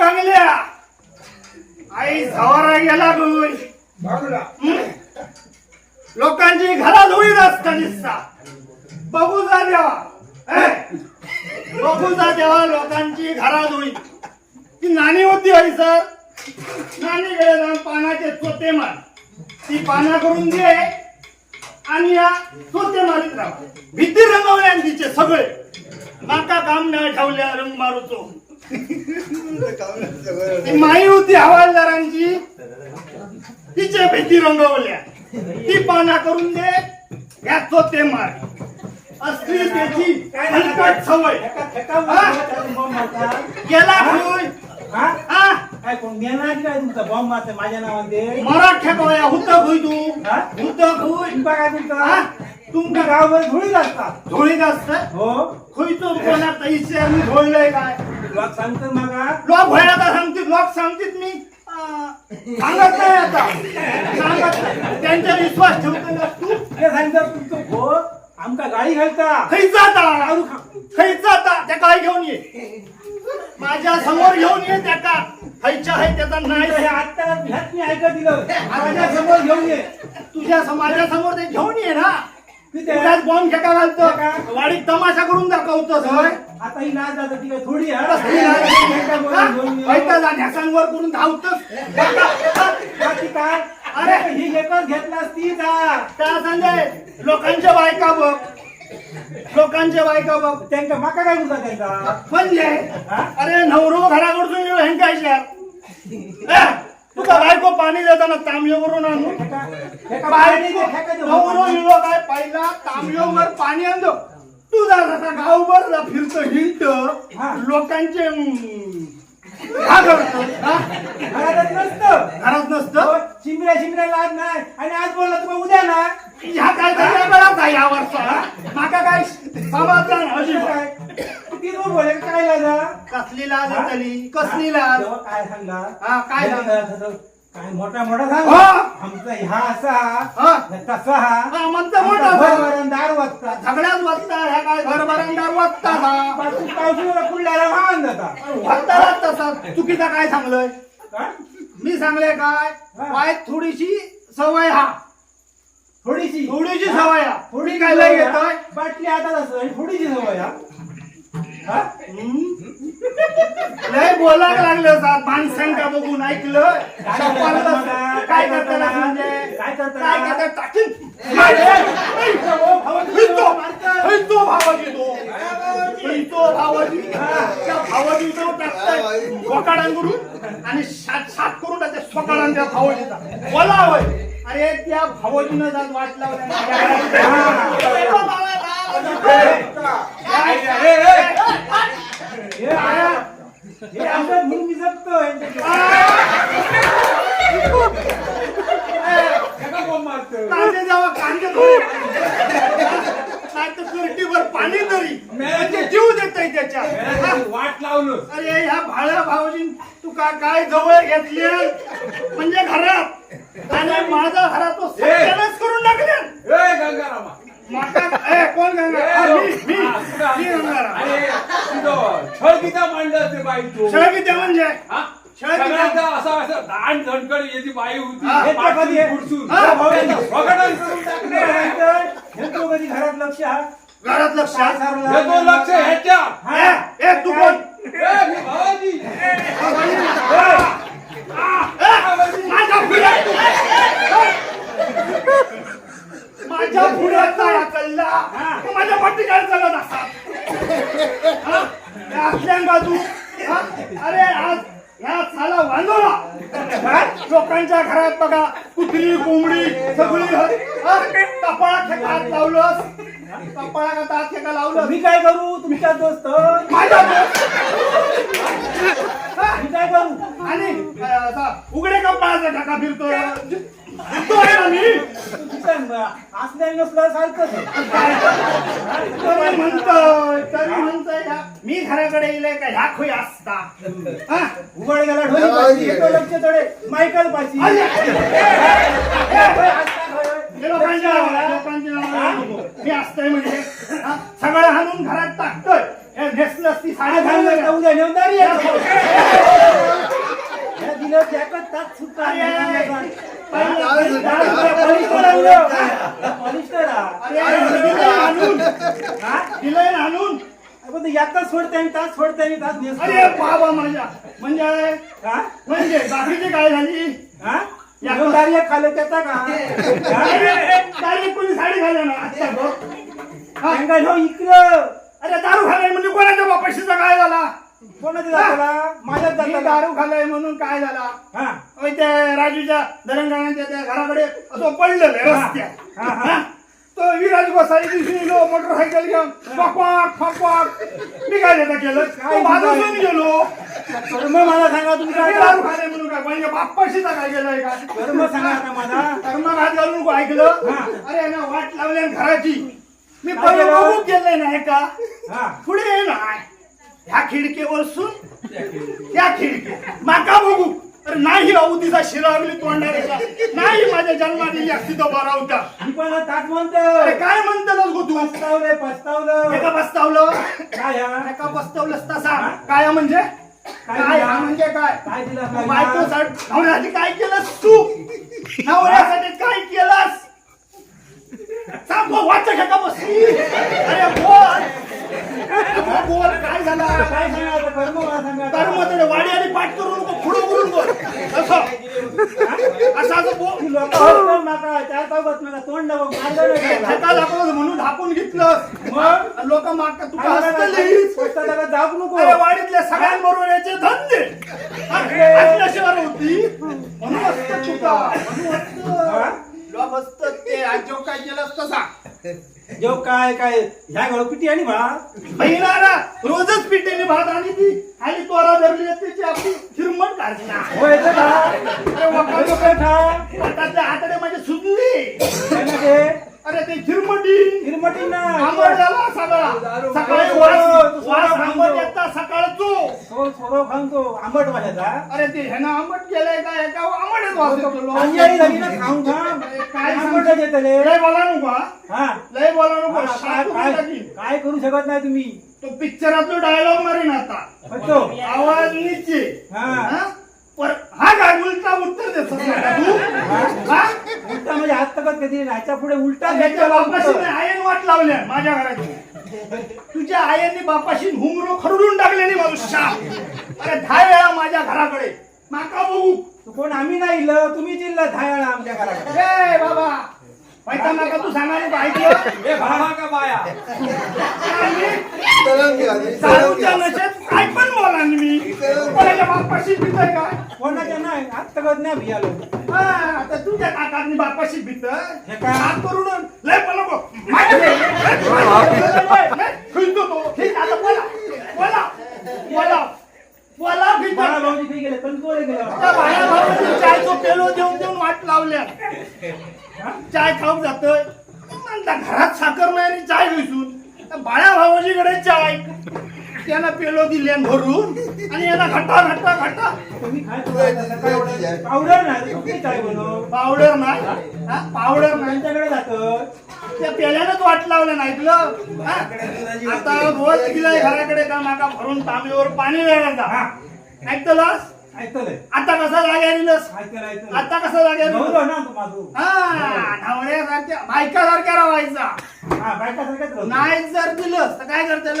गंगल्या आई सवारा गेला गुई लोकांची घरात होईल असता दिसता. बघू जा देवा. बघू जा देवा लोकांची घरात होईल ती नाणी होती हरी सर. नाणी गेले जाऊन पानाचे चोते मार. ती पाना करून दे आणि या चोते मारीत राहा. भीती रंगवल्या तिचे सगळे. माका काम नाही ठेवल्या रंग मारूचो. ती माई होती हवालदारांची तिचे भीती रंगवल्या. ती पाना करून दे या चोते मार. असली त्याची हलकट सवय. गेला. हा? काय कोण की काय तुमचा बॉम्ब मारते माझ्या नावाने? मराठ्या कवया हुत भुई तू? हुत भुई तुमका काय? तुमचा तुमका गावभर धुळीत असतात धुळीत असत हो. खुईतो कोणात इसे मी धोळलंय काय? लोक सांगतात मागा लोक भयाला सांगतील. लोक सांगतील मी. सांगत नाही आता. सांगत नाही. त्यांचा विश्वास ठेवतो ना तू? ते सांगतात तुमचं भो आमका गाडी घालता. खै जाता खै. जाता त्या काय घेऊन ये. माझ्यासमोर घेऊन ये त्या का? खैच्या आहे त्याचा नाही. हे आता ह्यात मी ऐकत दिलं माझ्यासमोर घेऊन ये. तुझ्या समाजा समोर ते घेऊन ये. त्यात बॉम्ब खेका घालतो वाडीत तमाशा करून दाखवतो होय? आता ही नाच जात ती काय थोडी हा? जा ढ्यासांवर करून धावतोस. बाकी काय अरे. ही एकच घेतला ती जा. त्या संजय? लोकांच्या बायका बघ. लोकांच्या बायका बघ. त्यांका माका काय बोलता त्यांचा? म्हणजे अरे नवरो घराकडून येऊ हेंकायच्या तुका बायको पाणी देताना तांबेवरून आणू. नवरो इलो काय पहिला तांबेवर पाणी आणतो तुझा जसा गावभर फिरतो हिंट. लोकांचे हा करतो हा? नसतं. घरात नसतं? शिमऱ्या नाही. आणि आज बोलला तुम्ही उद्या ना ह्या काय वेळात आहे या वर्षा माका काय समाधान काय? ती दोन बोले? काय लाजा? कसली लाज कसली लाज? काय सांगला हा, काय सांगला? काय मोठा मोठा सांग. हा. आमचा ह्या असा हा. तसा. हा मोठा वाजता. वाजता ह्या काय घर बरंदार वाजता हा. वाहन जाता? वाजता तसा. चुकीचा काय सांगलंय? काय? मी सांगले काय? हा. पाय थोडीशी सवय हा. थोडीशी. थोडीशी सवय हा. थोडी काय लय घेतोय बाटली हातात आणि थोडीशी सवय हा. हा? लय बोलायला लागलं सात माणसांका बघून ऐकलं काय करता? काय? म्हणजे काय करता? काय करता टाकीन आणि सात सात करून टाकते स्वकाडान त्या भावाजीचा बोला होय अरे त्या भावाजीनं जात वाट हे आया. हे मी यांच्याकडे. मारतो. कांदे तर कुर्टीवर पाणी तरी. म्हणजे जीव देतय त्याच्या? वाट लावलं. अरे ह्या भाड्या भाऊजी तू का काय जवळ घेतली म्हणजे घरात. आणि माझा घरात तो सत्यानाश करून टाकले. ए गंगारामा. कोण गंगा मी मी मी गंगाराम अरे तुझं छळ किती मांडलं ते बाई तू. शळगित्या म्हणजे? हा? सगळ्यांचा असं असं दाण धणकड याची बाई होती. कधी तो कधी घरात लक्ष हा? घरात लक्ष? काय सारला? हे तो लक्ष ह्याच्या ए, ए तू कोण माझ्या पुढ्याचा कल्ला माझ्या पट्टी काय चालत असा हा? असल्या बाजू? अरे आज या साला वांदोला? लोकांच्या घरात बघा कुत्री कोंबडी सगळी हा? कपाळा खेका हात लावलंस कपाळा का हात खेका लावलं मी काय करू तुमच्या दोस्त माझ्या दोस्त. मी काय करू आणि उघडे कपाळाचा टाका फिरतो फिरतो आहे ना मी असल्या नसलं. तरी म्हणतोय तरी म्हणतोय ह्या- मी घराकडे येईल का ह्या खोय असता हा? उघड गेला ढोली पाशी येतो लक्ष तडे मायकल पाशी अरे, हे हे लोकांच्या नावाला, लोकांच्या नावाला नको. मी असतोय म्हणजे हा? सगळं हाणून घरात टाकतोय हे नेसलंस ती साडी उद्या आहे ह्या दिलं त्याच्यात तात सुद्धा अरे, दिलंय आणून सोडते आणि तास सोडते तास. अरे बाबा माझ्या म्हणजे हा? म्हणजे बाकीची काय झाली हा? आहे खाल्लं त्याचा का? डायरेक्ट कोणी साडी घालणार ना. हा. इकडं अरे दारू खाल्लाय म्हणजे कोणाच्या बापाशीचा काय झाला कोणाच्या जाताला? माझ्याच मी दारू खाल्लाय म्हणून काय झाला? हा. अहो, त्या राजूच्या दरंगाण्याच्या त्या घराकडे असं पडलेलं आहे रस्त्यात. हा, हा. हा? तो विराज गोसाई दिवशी गेलो मोटरसायकल घेऊन. फकवाक फकवाक. मी काय त्याचं केलं. काय तो भाजून काय? गेलो. कर्म मला सांगा तुम्ही काय मी दारू खाल्लाय म्हणून काय? म्हणजे बाप्पाशीचा काय केलंय का? कर्म सांगा आता माझा कर्मात हात घालून को ऐकलं. हा. अरे ना वाट लावल्या घराची. मी काय पहिलं केलं? बघू गेलंय नाही का हा. पुढे ये ना. ह्या खिडकीवर सुन त्या खिडकी. माका बघू. अरे नाही अवधीचा शिरावली तोंडारेचा. नाही माझ्या जन्मात येईल असती तो बरा होता. मी पण अरे म्हणतो काय म्हणतालच गो तू? पस्तावलंय पस्तावलं एका बसतावलं काय हा? एका बसतावलंस तसा. काय म्हणजे? काय हा म्हणजे काय? काय दिलं तू काय बायको नवऱ्यासाठी काय केलंस तू? नवऱ्यासाठी काय केलंस? सांग गो, वाचा घ्या का बसली अरे बोल. बोल काय झालं काय कर्म मला सांगा तर वाडी आणि पाठ करू नको बोलून बोल. असं. असं असं बोल. त्या सोबत मला तोंड बघ, मारलं नाही त्याला. दाखवलं म्हणून ढापून घेतलं? मग? लोक मागतात तू काय सांगा, हसतलीस स्पष्ट जगात जाऊ नको अरे वाडीतल्या सगळ्यांबरोबर याचे धंदे. असल्याशिवाय होती. म्हणून असतं तुका म्हणून हा? असतं. लोक असतात ते आज जो काय केलं तसा जेव काय काय ह्या घालू किती आणि बा बहिणारा रोजच पिठेने भात आणि ती आणि तोरा धरली त्याची आपली हिरमट काढली ना होय तर खा. अरे वाका खा. माझे सुजले काय ना ते? अरे ते हिरमटी हिरमटी ना. आंबट झाला सगळा सकाळी वास तू वास सोडव आंबट सांगतो. येता खांतो आंबट अरे ते ह्यानं आंबट केलंय का? आंबटच अंजारी झाली ना खाऊन खा. अरे काय काय आंबट सांगतो? येतले लय. बोला नको हा. हा. लय बोला नको हा, काय काय. काय करू शकत नाही तुम्ही? तो पिक्चरातलो डायलॉग मारीन आता. फक्तो आवाज नीचे हा. हा? पर हा काय उलटा उत्तर देत हा? उलटा म्हणजे हात तकत कधी ह्याच्या पुढे उलटा त्याच्या घ्यायचा बापाशी. आयन वाट लावल्या माझ्या घराची. तुझ्या आयांनी बापाशी हुमरो खरडून टाकले नाही मनुष्या. अरे दहा वेळा माझ्या घराकडे. माका बघू. तू कोण? आम्ही नाही इलं तुम्ही जिल्हा धायाळा आमच्या घराकडे. ए बाबा. पैसा माका तू सांगायला ऐकलं हे भावा का बाया? चालूच्या नशेत काय पण बोला मी. कोणाच्या बापाशी पितोय काय कोणाच्या नाही हात तकत नाही भियालो हा, आता तुझ्या काकांनी बापाशी भीत हे काय? हात करून लय पण नको खिळतो तो. ठीक आता बोला. बोला. बोला. बोला भीत बाळा भाऊजी काही गेले त्या गेला? बाया भावाने चायचो पेलो देऊन देऊन वाट लावल्या. चाय खाऊन जातोय. म्हणता घरात साखर नाही आणि चाय त्या बाळ्या भावाजीकडे चाय. त्यांना पेलो दिले भरून. आणि यांना घट्टा घट्टा घट्टा. तुम्ही काय पावडर नाही बनव पावडर नाही. हा? पावडर नाही. त्यांच्याकडे जातं. त्या पेल्यानंच वाट लावलं नाही ऐकलं हा? आता रोज गेलाय घराकडे का माका भरून तांबेवर पाणी वेळायचा हा. ऐकतलास? ऐकतलंय आता कसा जाग्या दिलंस ऐकलं ऐकलं आता कसा जाग्या हा नवऱ्यासारख्या बायकासारख्या हा राहतो. नाही जर दिलंस तर काय करतेल?